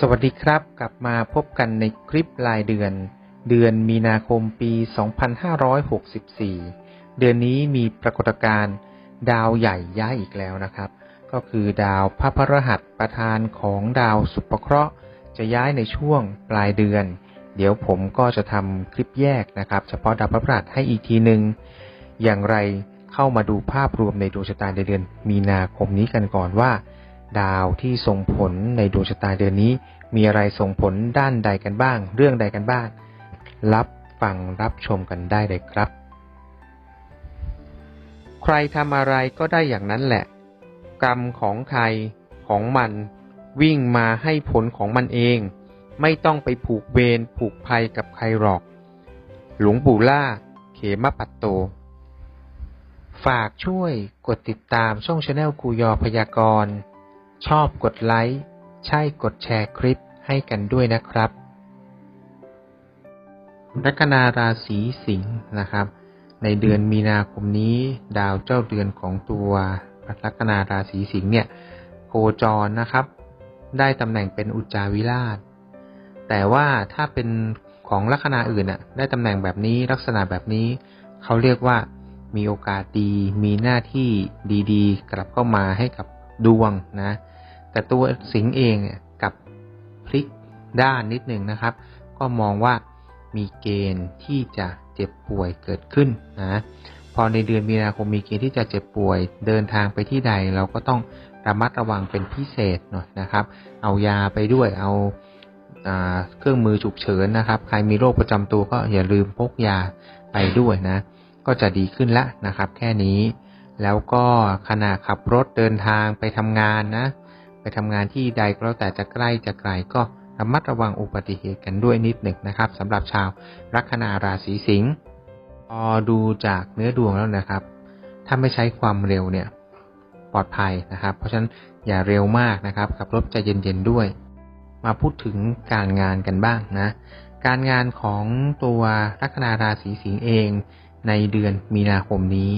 สวัสดีครับ กลับมาพบกันในคลิปรายเดือน เดือนมีนาคมปี 2564 เดือนนี้มีปรากฏการณ์ดาวใหญ่ย้ายอีกแล้วนะครับ ก็คือดาวพระพฤหัสประธานของดาวสุภเคราะห์จะย้ายในช่วงปลายเดือน เดี๋ยวผมก็จะทำคลิปแยกนะครับ เฉพาะดาวพระพฤหัสให้อีกทีหนึ่งอย่างไรเข้ามาดูภาพรวมในดวงชะตาในเดือนมีนาคมนี้กันก่อนว่า ดาวที่ส่งผลในดวงชะตาเดือนนี้ มีอะไรส่งผลด้านใดกันบ้าง เรื่องใดกันบ้าง รับฟังรับชมกันได้เลยครับ ใครทำอะไรก็ได้อย่างนั้นแหละ กรรมของใครของมัน วิ่งมาให้ผลของมันเอง ไม่ต้องไปผูกเวรผูกภัยกับใครหรอก หลวงปู่ล่า เขมปัตโตฝากช่วยกดติดตามช่องชาแนลกูยอพยากรณ์ ชอบกดไลค์ ใช่กดแชร์คลิปให้กันด้วยนะครับ ลัคนาราศีสิงห์นะครับ ในเดือนมีนาคมนี้ ดาวเจ้าเดือนของตัวลัคนาราศีสิงห์เนี่ย โคจรนะครับ ได้ตำแหน่งเป็นอุจจาวิราช แต่ว่าถ้าเป็นของลัคนาอื่นน่ะ ได้ตำแหน่งแบบนี้ลักษณะแบบนี้ เขาเรียกว่ามีโอกาสดี มีหน้าที่ดีๆ กลับเข้ามาให้กับดวงนะ แต่ตัวสิงเองเนี่ยกับพลิกด้านนิดหนึ่งนะครับ ก็มองว่ามีเกณฑ์ที่จะเจ็บป่วยเกิดขึ้นนะพอในเดือนมีนาคมมีเกณฑ์ที่จะเจ็บป่วย เดินทางไปที่ใดเราก็ต้องระมัดระวังเป็นพิเศษหน่อยนะครับ เอายาไปด้วยเอาอาเครื่องมือฉุกเฉินนะครับ ใครมีโรคประจำตัวก็อย่าลืมพกยาไปด้วยนะ ก็จะดีขึ้นละนะครับ แค่นี้ แล้วก็ขณะขับรถเดินทางไปทำงานนะ ไปทำงานที่ใดก็แล้วแต่จะใกล้จะไกลก็ระมัดระวังอุบัติเหตุกันด้วยนิดหนึ่งนะครับสำหรับชาวลัคนาราศีสิงห์พอดูจากเนื้อดวงแล้วนะครับ ถ้าไม่ใช้ความเร็วเนี่ยปลอดภัยนะครับ เพราะฉะนั้นอย่าเร็วมากนะครับขับรถใจเย็นๆด้วย มาพูดถึงการงานกันบ้างนะ การงานของตัวลัคนาราศีสิงห์เองในเดือนมีนาคมนี้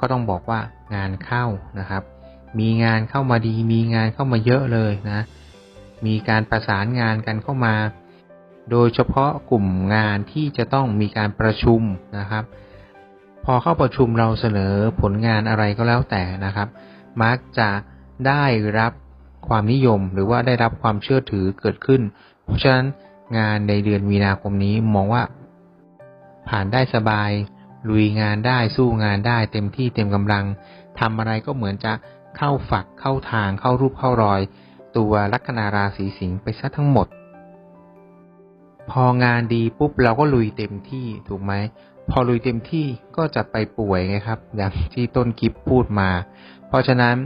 ก็ต้องบอกว่างานเข้านะครับ มีงานเข้ามาดี มีงานเข้ามาเยอะเลยนะ มีการประสานงานกันเข้ามา โดยเฉพาะกลุ่มงานที่จะต้องมีการประชุมนะครับ พอเข้าประชุมเราเสนอผลงานอะไรก็แล้วแต่นะครับ มักจะได้รับความนิยมหรือว่าได้รับความเชื่อถือเกิดขึ้น เพราะฉะนั้นงานในเดือนมีนาคมนี้มองว่า ผ่านได้สบาย ลุยงานได้สู้งานได้เต็มที่เต็มกำลังทำอะไรก็เหมือนจะ เข้าฝักเข้าทางเข้ารูปเข้ารอย ตัวลัคนาราศีสิงห์ไปซะทั้งหมด พองานดีปุ๊บเราก็ลุยเต็มที่ถูกไหมพอลุยเต็มที่ก็จะไปป่วยไงครับ อย่างที่ต้นคลิปพูดมา เพราะฉะนั้น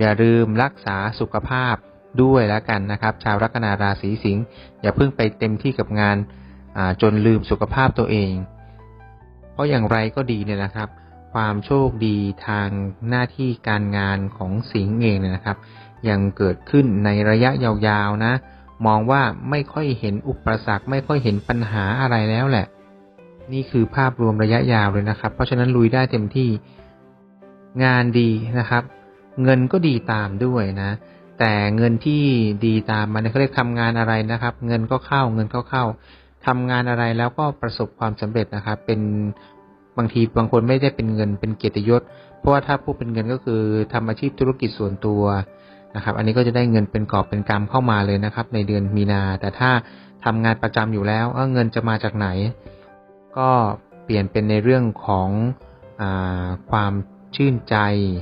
อย่าลืมรักษาสุขภาพด้วยแล้วกันนะครับ ชาวลัคนาราศีสิงห์อย่าเพิ่งไปเต็มที่กับงานจนลืมสุขภาพตัวเอง เพราะอย่างไรก็ดีเนี่ยนะครับ ความโชคดีทางหน้าที่การงานของสิงห์เองเนี่ยนะครับ ยังเกิดขึ้นในระยะยาวๆนะ มองว่าไม่ค่อยเห็นอุปสรรคไม่ค่อยเห็นปัญหาอะไรแล้วแหละ นี่คือภาพรวมระยะยาวเลยนะครับ เพราะฉะนั้นลุยได้เต็มที่งานดีนะครับ เงินก็ดีตามด้วยนะ แต่เงินที่ดีตามมันเขาเรียกทำงานอะไรนะครับ เงินก็เข้าเงินก็เข้าทำงานอะไรแล้วก็ประสบความสำเร็จนะครับ เป็น บางทีบางคนไม่ได้เป็นเงินเป็นเกียรติยศ เพราะว่าถ้าพูดเป็นเงินก็คือทำอาชีพธุรกิจส่วนตัวนะครับ อันนี้ก็จะได้เงินเป็นกอบเป็นกำเข้ามาเลยนะครับ ในเดือนมีนา แต่ถ้าทำงานประจำอยู่แล้วเเงินจะมาจากไหน ก็เปลี่ยนเป็นในเรื่องของอความชื่นใจ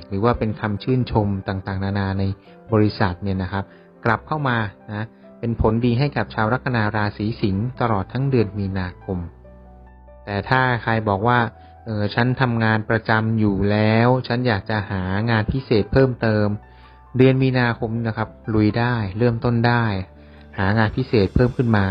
หรือว่าเป็นคำชื่นชมต่างๆ นานาในบริษัทเนี่ยนะครับ กลับเข้ามานะเป็นผลดีให้กับชาวลัคนาราศีสิงห์ตลอดทั้งเดือนมีนาคม แต่ถ้าใครบอกว่า เออฉันทำงานประจำอยู่แล้ว ฉันอยากจะหางานพิเศษเพิ่มเติม เดือนมีนาคมนะครับ ลุยได้เริ่มต้นได้ หางานพิเศษเพิ่มขึ้นมา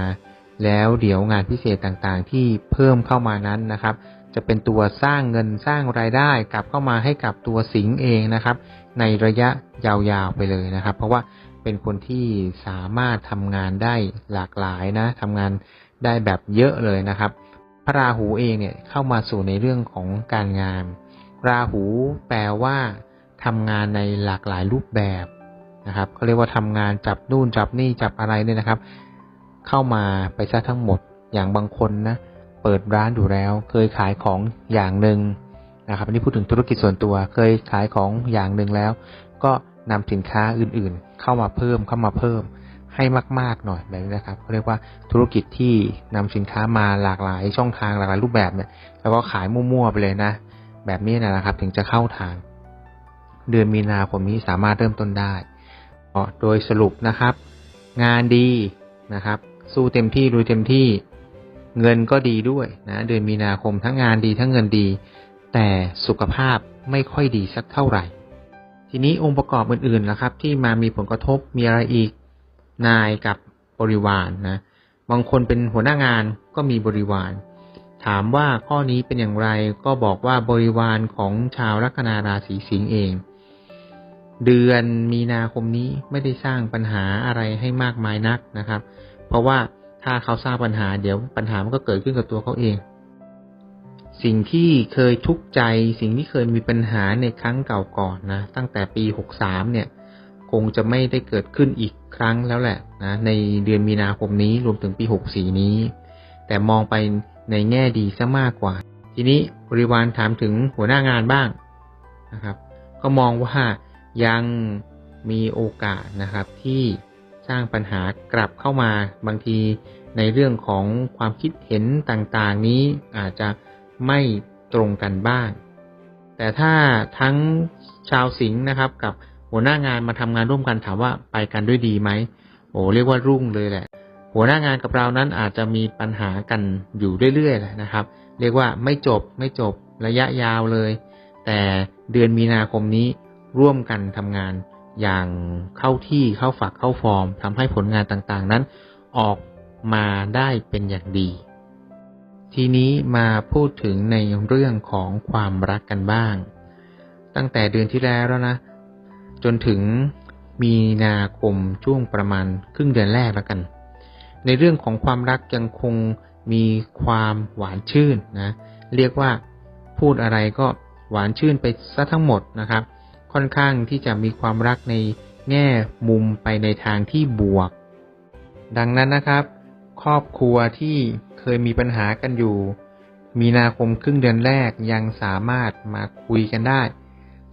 แล้วเดี๋ยวงานพิเศษต่างๆ ที่เพิ่มเข้ามานั้นนะครับ จะเป็นตัวสร้างเงินสร้างรายได้กลับเข้ามาให้กับตัวสิงเองนะครับ ในระยะยาวๆไปเลยนะครับ เพราะว่าเป็นคนที่สามารถทำงานได้หลากหลายนะทำงานได้แบบเยอะเลยนะครับ พระราหูเองเนี่ยเข้ามาสู่ในเรื่องของการงาน ราหูแปลว่าทำงานในหลากหลายรูปแบบนะครับเขาเรียกว่าทำงานจับนู่นจับนี่จับอะไรเนี่ยนะครับ เข้ามาไปซะทั้งหมดอย่างบางคนนะเปิดร้านอยู่แล้ว เคยขายของอย่างหนึ่งนะครับอันนี้พูดถึงธุรกิจส่วนตัว เคยขายของอย่างหนึ่งแล้ว ก็นำสินค้าอื่นๆ เข้ามาเพิ่มเข้ามาเพิ่ม ให้มาก ๆ หน่อยแบบนี้นะครับเขาเรียกว่าธุรกิจที่นำสินค้ามาหลากหลายช่องทางหลากหลายรูปแบบเนี่ยแล้วก็ขายมั่วๆไปเลยนะ แบบนี้นะครับ ถึงจะเข้าทาง เดือนมีนาคมนี้สามารถเริ่มต้นได้โดยสรุปนะครับ งานดีนะครับ สู้เต็มที่ลุยเต็มที่เงินก็ดีด้วยนะเดือนมีนาคมทั้งงานดีทั้งเงินดี แต่สุขภาพไม่ค่อยดีสักเท่าไหร่ ทีนี้องค์ประกอบอื่นๆนะครับ ที่มามีผลกระทบมีอะไรอีก นายกับบริวารนนะบางคนเป็นหัวหน้างานก็มีบริวาร ถามว่าข้อนี้เป็นอย่างไรก็บอกว่าบริวารของชาวลัคนาราศีสิงห์เอง เดือนมีนาคมนี้ไม่ได้สร้างปัญหาอะไรให้มากมายนักนะครับ เพราะว่าถ้าเขาสร้างปัญหาเดี๋ยวปัญหามันก็เกิดขึ้นกับตัวเขาเอง สิ่งที่เคยทุกข์ใจ สิ่งที่เคยมีปัญหาในครั้งเก่าก่อนนะตั้งแต่ปี 63 เนี่ย คงจะไม่ได้เกิดขึ้นอีกครั้งแล้วแหละนะในเดือนมีนาคมนี้รวมถึงปี 64 นี้ แต่มองไปในแง่ดีซะมากกว่า ทีนี้บริวารถามถึงหัวหน้างานบ้างนะครับ ก็มองว่ายังมีโอกาสนะครับที่สร้างปัญหากลับเข้ามาบางทีในเรื่องของความคิดเห็นต่างๆนี้อาจจะไม่ตรงกันบ้าง แต่ถ้าทั้งชาวสิงห์นะครับกับ หัวหน้างานมาทำงานร่วมกันถามว่าไปกันด้วยดีไหมโอ้เรียกว่ารุ่งเลยแหละ หัวหน้างานกับเรานั้นอาจจะมีปัญหากันอยู่เรื่อยๆแหละนะครับ เรียกว่าไม่จบไม่จบระยะยาวเลย แต่เดือนมีนาคมนี้ร่วมกันทำงานอย่างเข้าที่เข้าฝักเข้าฟอร์มทำให้ผลงานต่างๆนั้น ออกมาได้เป็นอย่างดี ทีนี้มาพูดถึงในเรื่องของความรักกันบ้าง ตั้งแต่เดือนที่แล้วแล้วนะ จนถึงมีนาคมช่วงประมาณครึ่งเดือนแรกแล้วกัน ในเรื่องของความรักยังคงมีความหวานชื่นนะ เรียกว่าพูดอะไรก็หวานชื่นไปซะทั้งหมดนะครับ ค่อนข้างที่จะมีความรักในแง่มุมไปในทางที่บวก ดังนั้นนะครับ ครอบครัวที่เคยมีปัญหากันอยู่ มีนาคมครึ่งเดือนแรกยังสามารถมาคุยกันได้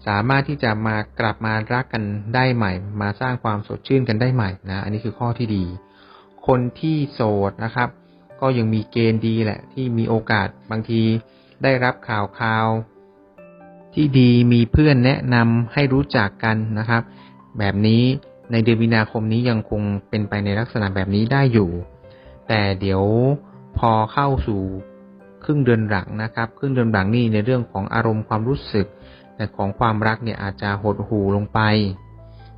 สามารถที่จะมากลับมารักกันได้ใหม่ มาสร้างความสดชื่นกันได้ใหม่นะอันนี้คือข้อที่ดี คนที่โสดนะครับ ก็ยังมีเกณฑ์ดีแหละ ที่มีโอกาสบางทีได้รับข่าวข่าว ที่ดีมีเพื่อนแนะนำให้รู้จักกันนะครับ แบบนี้ในเดือนมีนาคมนี้ยังคงเป็นไปในลักษณะแบบนี้ได้อยู่ แต่เดี๋ยวพอเข้าสู่ครึ่งเดือนหลังนะครับ ครึ่งเดือนหลังนี่ในเรื่องของอารมณ์ความรู้สึก แต่ของความรักเนี่ยอาจจะหดหูลงไป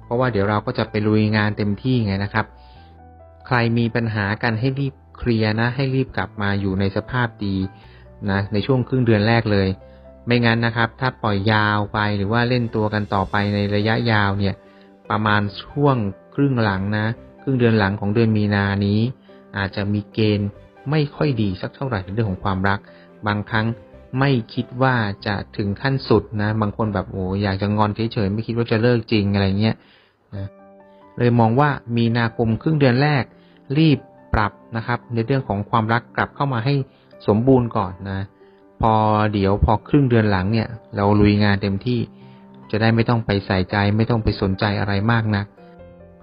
เพราะว่าเดี๋ยวเราก็จะไปลุยงานเต็มที่ไงนะครับ ใครมีปัญหากันให้รีบเคลียร์นะ ให้รีบกลับมาอยู่ในสภาพดีนะในช่วงครึ่งเดือนแรกเลย ไม่งั้นนะครับ ถ้าปล่อยยาวไปหรือว่าเล่นตัวกันต่อไปในระยะยาวเนี่ย ประมาณช่วงครึ่งหลังนะ ครึ่งเดือนหลังของเดือนมีนานี้ อาจจะมีเกณฑ์ไม่ค่อยดีสักเท่าไหร่ในเรื่องของความรัก บางครั้ง ไม่คิดว่าจะถึงขั้นสุดนะบางคนแบบโอ้อยากจะงอนเฉยๆไม่คิดว่าจะเลิกจริงอะไรเงี้ยนะเลยมองว่ามีนาคมครึ่งเดือนแรก รีบปรับนะครับ ในเรื่องของความรักกลับเข้ามาให้สมบูรณ์ก่อนนะ พอเดี๋ยวพอครึ่งเดือนหลังเนี่ย เราลุยงานเต็มที่ จะได้ไม่ต้องไปใส่ใจ ไม่ต้องไปสนใจอะไรมากนัก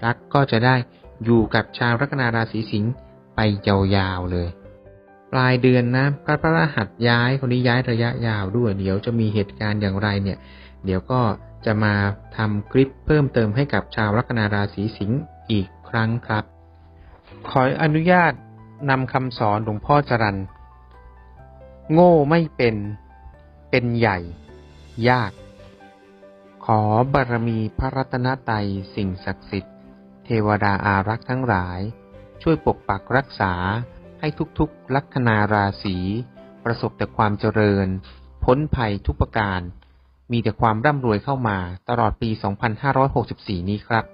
รักก็จะได้อยู่กับชาวลัคนาราศีสิงห์ไปยาวๆเลย ปลายเดือนนะพระพระรหัสย้ายคนนี้ย้ายระยะยาวด้วย เดี๋ยวจะมีเหตุการณ์อย่างไรเนี่ย เดี๋ยวก็จะมาทำคลิปเพิ่มเติมให้กับชาวลัคนาราศีสิงห์อีกครั้งครับ ขออนุญาตนำคำสอนหลวงพ่อจรันโง่ไม่เป็นเป็นใหญ่ ยาก ขอบารมีพระรัตนตรัยสิ่งศักดิ์สิทธิ์ เทวดาอารักษ์ทั้งหลาย ช่วยปกปักรักษา ให้ทุกๆ ลัคนาราศีประสบแต่ความเจริญ พ้นภัยทุกประการ มีแต่ความร่ำรวยเข้ามาตลอดปี 2564 นี้ครับ